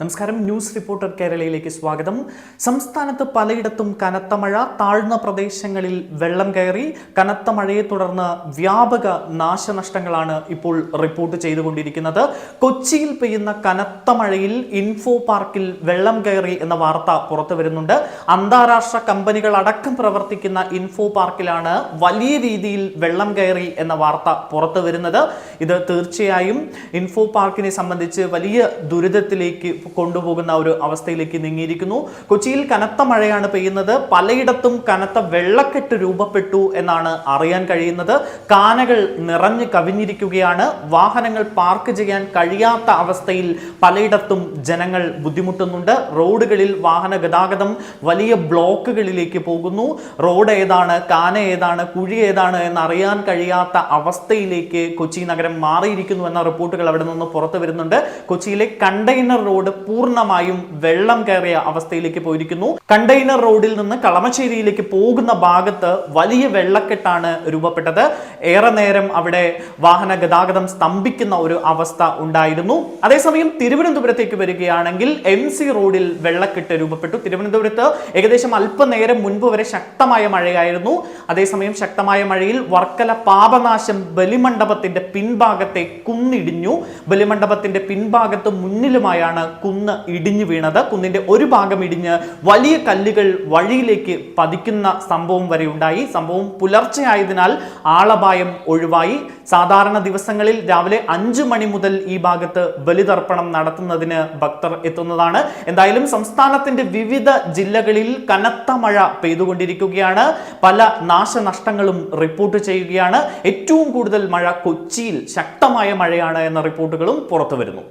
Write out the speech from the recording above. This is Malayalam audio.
നമസ്കാരം. ന്യൂസ് റിപ്പോർട്ടർ കേരളയിലേക്ക് സ്വാഗതം. സംസ്ഥാനത്ത് പലയിടത്തും കനത്ത മഴ താഴ്ന്ന പ്രദേശങ്ങളിൽ വെള്ളം കയറി കനത്ത മഴയെ തുടർന്ന് വ്യാപക നാശനഷ്ടങ്ങളാണ് ഇപ്പോൾ റിപ്പോർട്ട് ചെയ്തുകൊണ്ടിരിക്കുന്നത്. കൊച്ചിയിൽ പെയ്യുന്ന കനത്ത മഴയിൽ ഇൻഫോ പാർക്കിൽ വെള്ളം കയറി എന്ന വാർത്ത പുറത്തു വരുന്നുണ്ട്. അന്താരാഷ്ട്ര കമ്പനികൾ അടക്കം പ്രവർത്തിക്കുന്ന ഇൻഫോ പാർക്കിലാണ് വലിയ രീതിയിൽ വെള്ളം കയറി എന്ന വാർത്ത പുറത്തു വരുന്നത്. ഇത് തീർച്ചയായും ഇൻഫോ പാർക്കിനെ സംബന്ധിച്ച് വലിയ ദുരിതത്തിലേക്ക് കൊണ്ടുപോകുന്ന ഒരു അവസ്ഥയിലേക്ക് നീങ്ങിയിരിക്കുന്നു. കൊച്ചിയിൽ കനത്ത മഴയാണ് പെയ്യുന്നത്. പലയിടത്തും കനത്ത വെള്ളക്കെട്ട് രൂപപ്പെട്ടു എന്നാണ് അറിയാൻ കഴിയുന്നത്. കാനകൾ നിറഞ്ഞു കവിഞ്ഞിരിക്കുകയാണ്. വാഹനങ്ങൾ പാർക്ക് ചെയ്യാൻ കഴിയാത്ത അവസ്ഥയിൽ പലയിടത്തും ജനങ്ങൾ ബുദ്ധിമുട്ടുന്നുണ്ട്. റോഡുകളിൽ വാഹന ഗതാഗതം വലിയ ബ്ലോക്കുകളിലേക്ക് പോകുന്നു. റോഡ് ഏതാണ് കാന ഏതാണ് കുഴി ഏതാണ് എന്ന് അറിയാൻ കഴിയാത്ത അവസ്ഥയിലേക്ക് കൊച്ചി നഗരം മാറിയിരിക്കുന്നു എന്ന റിപ്പോർട്ടുകൾ അവിടെ നിന്ന് പുറത്തു വരുന്നുണ്ട്. കൊച്ചിയിലെ കണ്ടെയ്നർ റോഡ് പൂർണമായും വെള്ളം കയറിയ അവസ്ഥയിലേക്ക് പോയിരിക്കുന്നു. കണ്ടെയ്നർ റോഡിൽ നിന്ന് കളമശ്ശേരിയിലേക്ക് പോകുന്ന ഭാഗത്ത് വലിയ വെള്ളക്കെട്ടാണ് രൂപപ്പെട്ടത്. ഏറെ നേരം അവിടെ വാഹന ഗതാഗതം സ്തംഭിക്കുന്ന ഒരു അവസ്ഥ ഉണ്ടായിരുന്നു. അതേസമയം തിരുവനന്തപുരത്തേക്ക് വരികയാണെങ്കിൽ എം സി റോഡിൽ വെള്ളക്കെട്ട് രൂപപ്പെട്ടു. തിരുവനന്തപുരത്ത് ഏകദേശം അല്പനേരം മുൻപ് വരെ ശക്തമായ മഴയായിരുന്നു. അതേസമയം ശക്തമായ മഴയിൽ വർക്കല പാപനാശം ബലിമണ്ഡപത്തിന്റെ പിൻഭാഗത്തെ കുന്നിടിഞ്ഞു. ബലിമണ്ഡപത്തിന്റെ പിൻഭാഗത്ത് മുന്നിലുമായാണ് കുന്ന് ഇടിഞ്ഞു വീണത്. കുന്നിന്റെ ഒരു ഭാഗം ഇടിഞ്ഞ് വലിയ കല്ലുകൾ വഴിയിലേക്ക് പതിക്കുന്ന സംഭവം വരെ ഉണ്ടായി. സംഭവം പുലർച്ചെ ആയതിനാൽ ആളപായം ഒഴിവായി. സാധാരണ ദിവസങ്ങളിൽ രാവിലെ അഞ്ചു മണി മുതൽ ഈ ഭാഗത്ത് ബലിതർപ്പണം നടത്തുന്നതിന് ഭക്തർ എത്തുന്നതാണ്. എന്തായാലും സംസ്ഥാനത്തിന്റെ വിവിധ ജില്ലകളിൽ കനത്ത മഴ പെയ്തുകൊണ്ടിരിക്കുകയാണ്. പല നാശനഷ്ടങ്ങളും റിപ്പോർട്ട് ചെയ്യുകയാണ്. ഏറ്റവും കൂടുതൽ മഴ കൊച്ചിയിൽ ശക്തമായ മഴയാണ് എന്ന റിപ്പോർട്ടുകളും പുറത്തു വരുന്നു